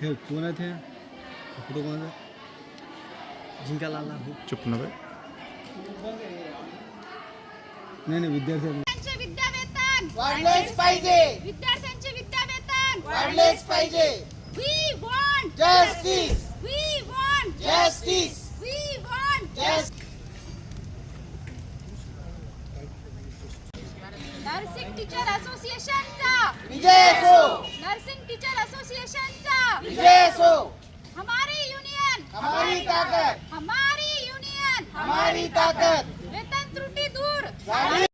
हे कौन आए थे? फ़ोटो कौन है? जिनका लाला हो। चुप ना बे नाही नाही विद्यार्थ्यांचे विद्यावेतन वाढलेच पाहिजे। विद्यार्थ्यांचे विद्यावेतन। वाढलेच पाहिजे। We want justice we want justice nursing teacher असोसिएशनचा विजय असो. नर्सिंग टीचर असोसिएशनचा विजय असो. हमारी युनियन हमारी ताकद. हमारी युनियन हमारी ताकद. वेतन त्रुटी दूर. झाली.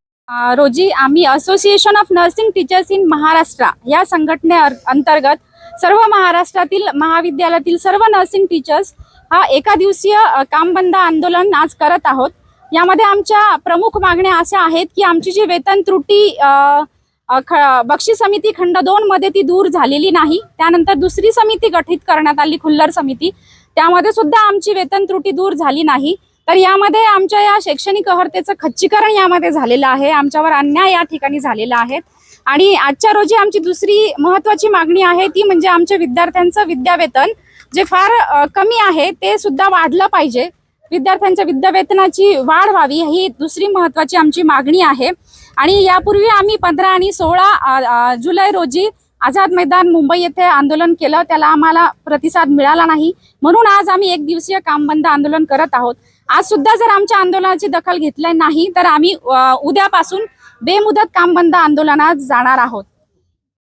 रोजी आम्ही association of nursing teachers in Maharashtra या संघटने अंतर्गत सर्व महाराष्ट्रातील महाविद्यालयातील सर्व नर्सिंग टीचर्स हा एका दिवसीय कामबंद आंदोलन आज करत आहोत. यामध्ये आमच्या प्रमुख मागण्या अशा आहेत की आमची जी वेतन त्रुटी ख बक्षी समिती खंड दोन मध्ये ती दूर झालेली नाही. त्यानंतर दुसरी समिती गठीत करण्यात आली खुल्लर समिती. त्यामध्ये सुद्धा आमची वेतन त्रुटी दूर झाली नाही. तर यामध्ये आमच्या या शैक्षणिक अहर्तेचं खच्चीकरण यामध्ये झालेलं आहे. आमच्यावर अन्याय या ठिकाणी झालेला आहे. आणि आजच्या रोजी आमची दुसरी महत्वाची मागणी आहे ती म्हणजे आमच्या विद्यार्थ्यांचं विद्यावेतन जे फार कमी आहे ते सुद्धा वाढलं पाहिजे. विद्यार्थ्यांच्या विद्यावेतनाची वाढ व्हावी ही दुसरी महत्वाची आमची मागणी आहे. आणि यापूर्वी आम्ही पंधरा आणि सोळा जुलै रोजी आझाद मैदान मुंबई येथे आंदोलन केलं. त्याला आम्हाला प्रतिसाद मिळाला नाही. म्हणून आज आम्ही एक दिवसीय कामबंद आंदोलन करत आहोत. आज सुद्धा जर आमच्या आंदोलनाची दखल घेतली नाही तर आम्ही उद्यापासून बेमुदत कामबंद आंदोलनात जाणार आहोत.